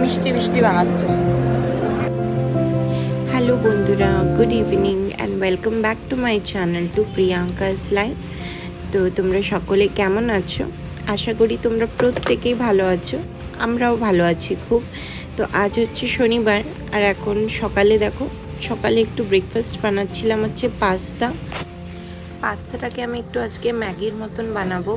মিষ্টি মিষ্টি বানাচ্ছে হ্যালো বন্ধুরা good evening and welcome back to my channel to Priyanka's life তো তোমরা সকলে কেমন আছো? আশা করি তোমরা প্রত্যেকেই ভালো আছো, আমরাও ভালো আছি খুব। তো আজ হচ্ছে শনিবার, আর এখন সকালে দেখো, সকালে একটু ব্রেকফাস্ট বানাচ্ছিলাম হচ্ছে পাস্তা। পাস্তাটাকে আমি একটু আজকে ম্যাগির মতন বানাবো,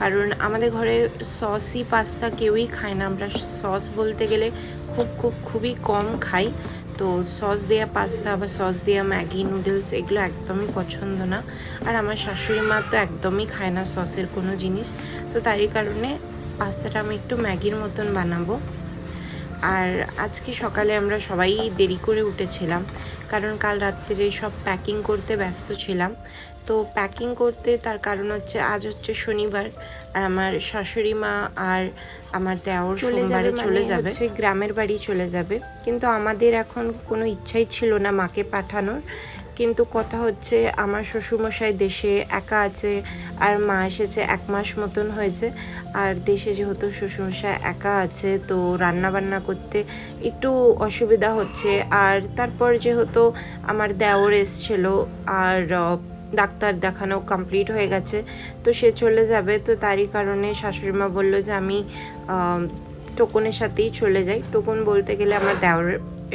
কারণ আমাদের ঘরে সসই পাস্তা কেউই খায় না। আমরা সস বলতে গেলে খুব খুব, খুবই কম খাই। তো সস দেওয়া পাস্তা বা সস দেওয়া ম্যাগি, নুডলস এগুলো একদমই পছন্দ না। আর আমার শাশুড়ি মা তো একদমই খায় না সসের কোনো জিনিস। তো তারই কারণে পাস্তাটা আমি একটু ম্যাগির মতন বানাবো। আর আজকে সকালে আমরা সবাই দেরি করে উঠেছিলাম, কারণ কাল রাত্রে সব প্যাকিং করতে ব্যস্ত ছিলাম। তো প্যাকিং করতে তার কারণ হচ্ছে আজ হচ্ছে শনিবার আমার শাশুড়ি মা আর আমার দেওর সোমবারে চলে যাবে। হচ্ছে গ্রামের বাড়ি চলে যাবে। কিন্তু আমাদের এখন কোনো ইচ্ছাই ছিল না মাকে পাঠানোর। কিন্তু কথা হচ্ছে আমার শ্বশুরমশাই দেশে একা আছে আর মা এসেছে এক মাস মতন হয়েছে। আর দেশে যেহেতু শ্বশুরমশাই একা আছে তো রান্না বান্না করতে একটু অসুবিধা হচ্ছে। আর তারপর যেহেতু আমার দেওর এসছিল আর ডাক্তার দেখানো কমপ্লিট হয়ে গেছে। তো সে চলে যাবে। তো তারই কারণে শাশুড়ি মা বলল যে আমি টোকনের সাথেই চলে যাই। টোকন বলতে গেলে আমার দেওয়ার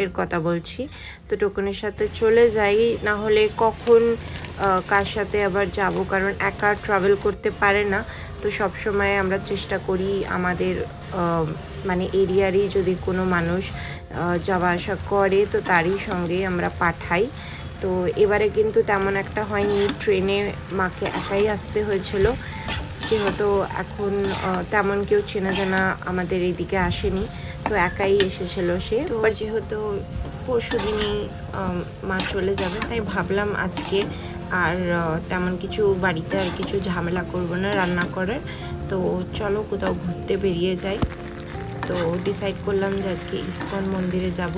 এর কথা বলছি। তো টোকনের সাথে চলে যাই। না হলে কখন কার সাথে আবার যাব? কারণ একা ট্রাভেল করতে পারে না। তো সব সময় আমরা চেষ্টা করি আমাদের মানে এরিয়ারই যদি কোনো মানুষ যাওয়া আসা করে, তো তারই সঙ্গে আমরা পাঠাই। তো এবারে কিন্তু তেমন একটা হয়নি। ট্রেনে মাকে একাই আসতে হয়েছিল। যেহেতু এখন তেমন কেউ চেনা জানা আমাদের এইদিকে আসেনি। তো একাই এসেছিল সে। তো যেহেতু পরশু দিনই মা চলে যাবে, তাই ভাবলাম আজকে আর তেমন কিছু বাড়িতে আর কিছু ঝামেলা করব না রান্না করার। তো চলো কোথাও ঘুরতে বেরিয়ে যাই। তো ডিসাইড করলাম যে আজকে ইস্কন মন্দিরে যাব।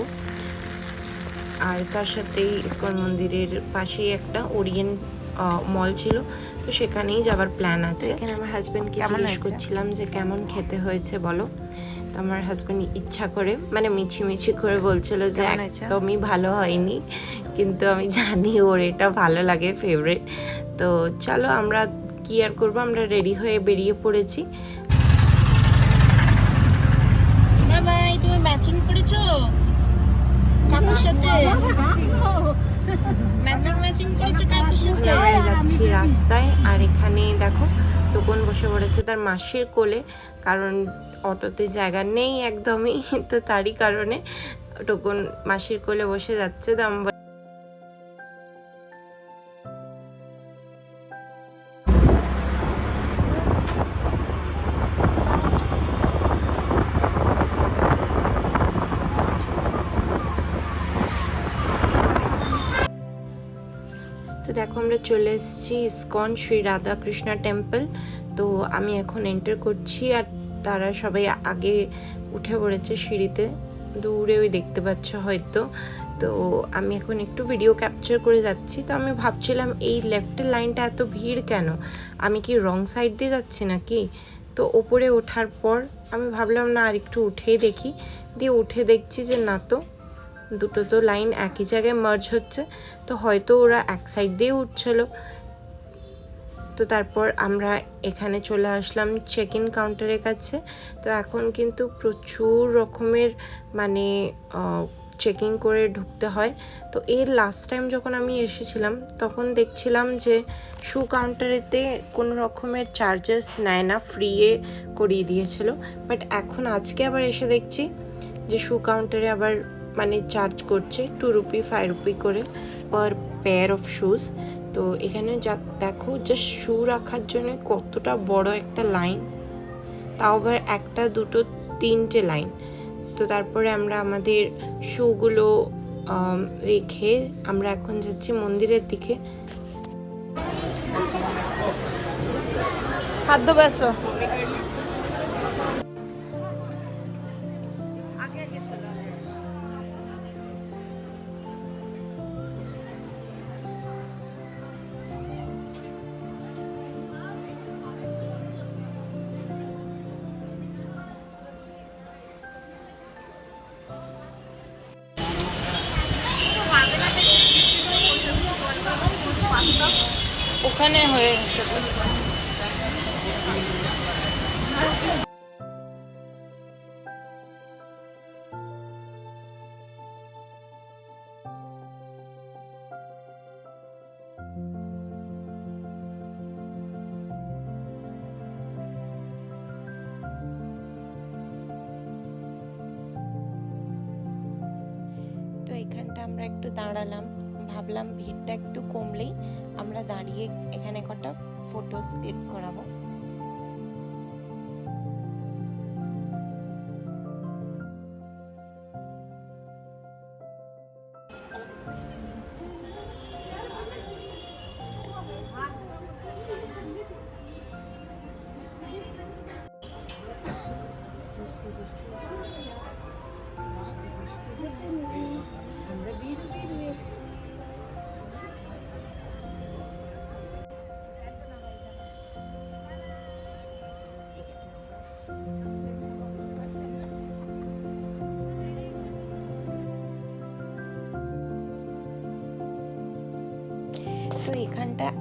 আর তার সাথেই ইস্কন মন্দিরের পাশেই একটা ওরিয়েন্ট মল ছিল। তো সেখানেই যাবার প্ল্যান আছে। এখানে আমার হাজব্যান্ডকে জিজ্ঞেস করছিলাম যে কেমন খেতে হয়েছে বলো। তো আমার হাজব্যান্ড ইচ্ছা করে মানে মিছি মিছি করে বলছিল যে একদমই ভালো হয়নি। কিন্তু আমি জানি ওর এটা ভালো লাগে ফেভারেট তো চলো আমরা কি আর করব? আমরা রেডি হয়ে বেরিয়ে পড়েছি। বাবাই তুমি ম্যাচিং করেছ? কাকুর সাথে ম্যাচিং ম্যাচিং করেছে কাকুর সাথে যাচ্ছি রাস্তায়, আর এখানে দেখো টোকন বসে পড়েছে তার মাসির কোলে, কারণ অটোতে জায়গা নেই একদমই, তো তারই কারণে টোকন মাসির কোলে বসে যাচ্ছে তো চলে এসেছি ইসকন শ্রী রাধাকৃষ্ণা টেম্পল তো আমি এখন এন্টার করছি আর তারা সবাই আগে উঠে পড়েছে সিঁড়িতে। দূরে ওই দেখতে পাচ্ছ হয়তো। তো আমি এখন একটু ভিডিও ক্যাপচার করে যাচ্ছি। তো আমি ভাবছিলাম, এই লেফটের লাইনটা এত ভিড় কেন? আমি কি রং সাইড দিয়ে যাচ্ছি নাকি? তো ওপরে ওঠার পর আমি ভাবলাম, না, আর একটু উঠেই দেখি। দিয়ে উঠে দেখছি যে, না তো দুটো তো লাইন একই জায়গায় মার্জ হচ্ছে, তো হয়তো ওরা এক সাইড দিয়ে উঠছিল। তো তারপর আমরা এখানে চলে আসলাম চেক ইন কাউন্টারের কাছে। তো এখন কিন্তু প্রচুর রকমের মানে চেকিং করে ঢুকতে হয়। তো এর লাস্ট টাইম যখন আমি এসেছিলাম, তখন দেখছিলাম যে শু কাউন্টারেতে কোনো রকমের চার্জেস নেয় না ফ্রিয়ে করিয়ে দিয়েছিল। বাট এখন আজকে আবার এসে দেখছি যে শু কাউন্টারে আবার মানে চার্জ করছে টু রুপি ফাইভ রুপি করে পার পেয়ার অফ শুজ তো এখানে যা, দেখো জাস্ট শু রাখার জন্য কতটা বড় একটা লাইন তাও আবার একটা, দুটো, তিনটে লাইন তো তারপরে আমরা আমাদের শুগুলো রেখে আমরা এখন যাচ্ছি মন্দিরের দিকে। খাদ্য বেসো ওখানে হয়ে গেছে তো। তো এখানটা আমরা একটু দাঁড়ালাম ভাবলাম ভিড়টা একটু কমলেই আমরা দাঁড়িয়ে এখানে কটা ফটোস ক্লিক করাবো।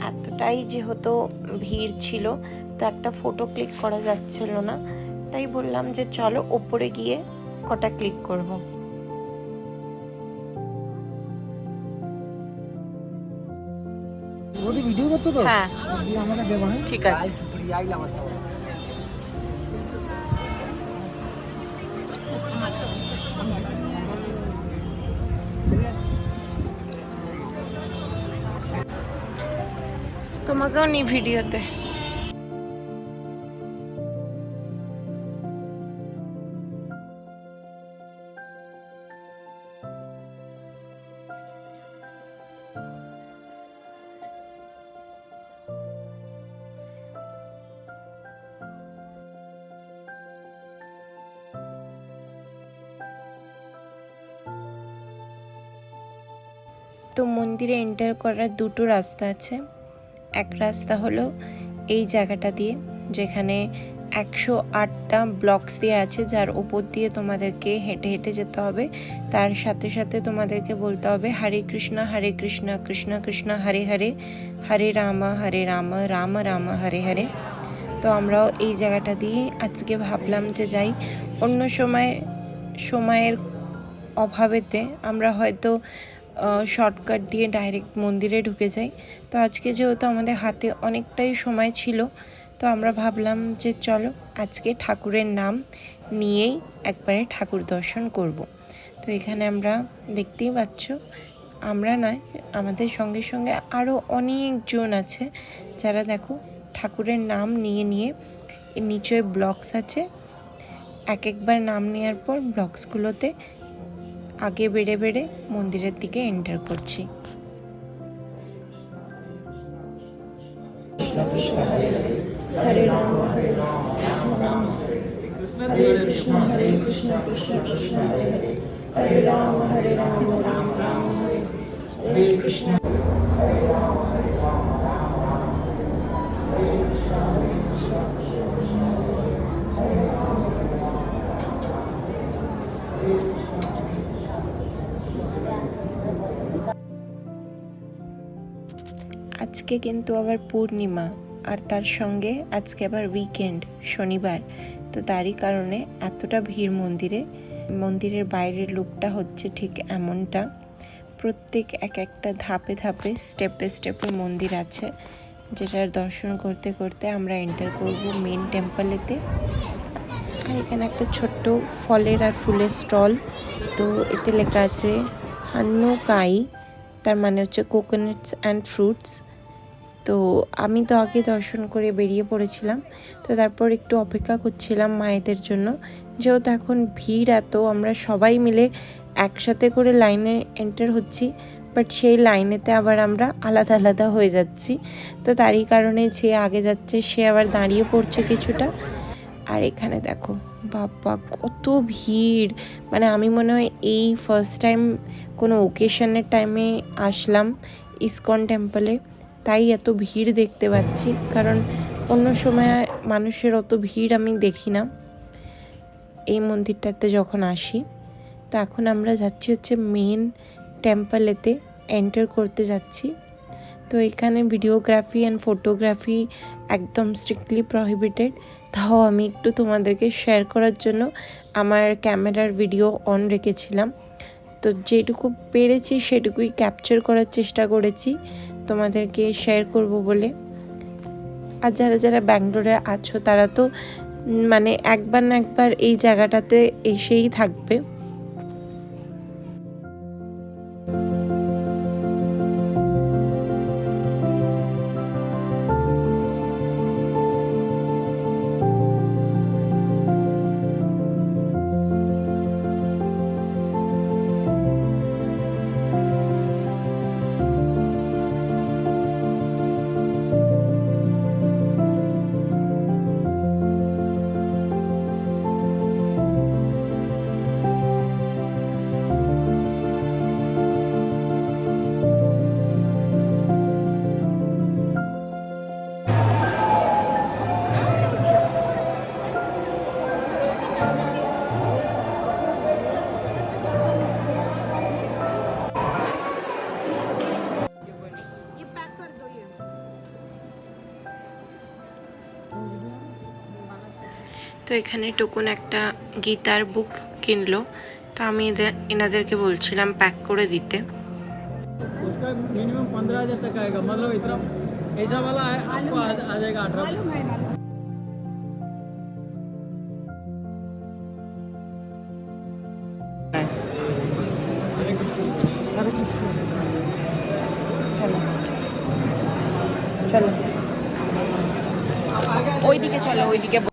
এতটাই যেহেতু ভিড় ছিল তো একটা ফটো ক্লিক করা যাচ্ছিল না তাই বললাম যে চলো ওপরে গিয়ে কটা ক্লিক করব। ভিডিও করছ তো হ্যাঁ দেবো হ্যাঁ ঠিক আছে তোমাকেও নি ভিডিওতে। তো মন্দিরে এন্টার করার দুটো রাস্তা আছে। এক রাস্তা হলো এই জায়গাটা দিয়ে, যেখানে একশো আটটা ব্লকস দিয়ে আছে, যার উপর দিয়ে তোমাদেরকে হেঁটে হেঁটে যেতে হবে। তার সাথে সাথে তোমাদেরকে বলতে হবে, হরে কৃষ্ণ হরে কৃষ্ণ কৃষ্ণ কৃষ্ণ, হরে হরে হরে রাম হরে রাম রাম রাম, হরে হরে। তো আমরাও এই জায়গাটা দিয়ে আজকে ভাবলাম যে যাই, অন্য সময়, সময়ের অভাবেতে আমরা হয়তো শর্টকাট দিয়ে ডাইরেক্ট মন্দিরে ঢুকে যাই তো আজকে যেহেতু আমাদের হাতে অনেকটাই সময় ছিল, তো আমরা ভাবলাম যে চলো আজকে ঠাকুরের নাম নিয়েই একবারে ঠাকুর দর্শন করব। তো এখানে আমরা দেখতেই পাচ্ছ, আমরা নয়, আমাদের সঙ্গে সঙ্গে আরও অনেকজন আছে যারা দেখো ঠাকুরের নাম নিয়ে নিয়ে নিচে ব্লকস আছে এক একবার নাম নেওয়ার পর ব্লকসগুলোতে আগে বেড়ে বেড়ে মন্দিরের দিকে এন্টার করছি। হরে রাম হরে রাম, হরে কৃষ্ণ হরে কৃষ্ণ কৃষ্ণ কৃষ্ণ, হরে হরে হরে রাম হরে রাম রাম রাম, হরে কৃষ্ণ। আজকে কিন্তু আবার পূর্ণিমা আর তার সঙ্গে আজকে আবার উইকেন্ড শনিবার। তো তারই কারণে এতটা ভিড় মন্দিরে, মন্দিরের বাইরের লুকটা হচ্ছে ঠিক এমনটা। প্রত্যেক এক একটা ধাপে ধাপে স্টেপে স্টেপে মন্দির আছে, যেটার দর্শন করতে করতে আমরা এন্টার করব মেন টেম্পলেতে আর এখানে একটা ছোট্ট ফলের আর ফুলের স্টল তো এতে লেখা আছে হান্নু কাই তার মানে হচ্ছে কোকোনাটস অ্যান্ড ফ্রুটস তো আমি তো আগে দর্শন করে বেরিয়ে পড়েছিলাম, তো তারপর একটু অপেক্ষা করছিলাম মায়েদের জন্য। যেহেতু এখন ভিড় এত, আমরা সবাই মিলে একসাথে করে লাইনে এন্টার হচ্ছি বাট সেই লাইনেতে আবার আমরা আলাদা আলাদা হয়ে যাচ্ছি। তো তারই কারণে যে আগে যাচ্ছে, সে আবার দাঁড়িয়ে পড়ছে কিছুটা। আর এখানে দেখো বাবা, কত ভিড়। মানে আমি মনে হয় এই ফার্স্ট টাইম কোনো ওকেশনের টাইমে আসলাম ইসকন টেম্পলে তাই এত ভিড় দেখতে পাচ্ছি। কারণ অন্য সময় মানুষের অত ভিড় আমি দেখি না। এই মন্দিরটাতে যখন আসি তো এখন আমরা যাচ্ছি হচ্ছে মেন টেম্পলেতে এন্টার করতে যাচ্ছি। তো এখানে ভিডিওগ্রাফি অ্যান্ড ফটোগ্রাফি একদম স্ট্রিক্টলি প্রহিবিটেড তাও আমি একটু তোমাদেরকে শেয়ার করার জন্য আমার ক্যামেরার ভিডিও অন রেখেছিলাম। তো যেটুকু পেরেছি সেটুকুই ক্যাপচার করার চেষ্টা করেছি। তোমাদেরকে শেয়ার করব বলে। আর যারা যারা ব্যাঙ্গালোরে আছো তারা তো মানে একবার না একবার এই জায়গাটাতে এসেই থাকবে। তো এখানে টুকুন একটা গীতার বুক কিনলো। তো আমি এনাদেরকে বলছিলাম প্যাক করে দিতে। চলো ওইদিকে চলো ওইদিকে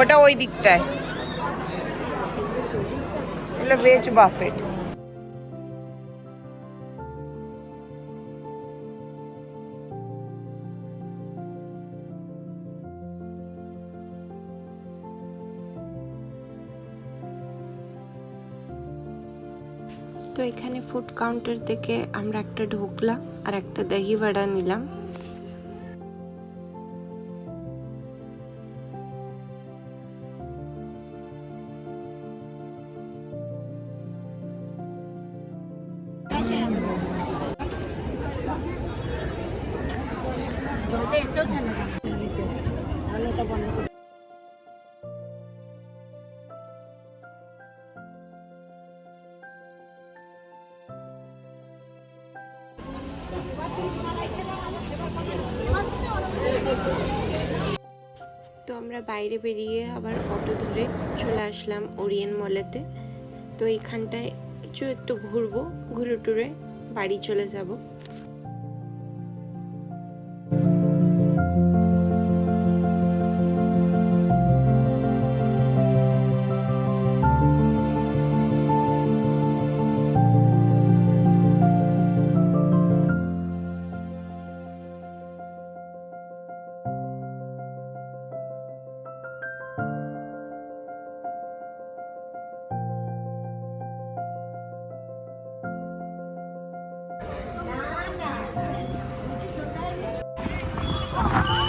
ওটা ওই দিকটায়। এগুলো ভেজ বাফেট। তো এখানে ফুড কাউন্টার থেকে আমরা একটা ঢোকলা আর একটা দহি ভাড়া নিলাম। তো আমরা বাইরে বেরিয়ে আবার অটো ধরে চলে আসলাম ওরিয়েন মলেতে। তো এইখানটায় কিছু একটু ঘুরবো ঘুরে টুরে বাড়ি চলে যাব। Come on.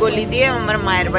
গলি দিয়ে আমার মায়ের বাড়ি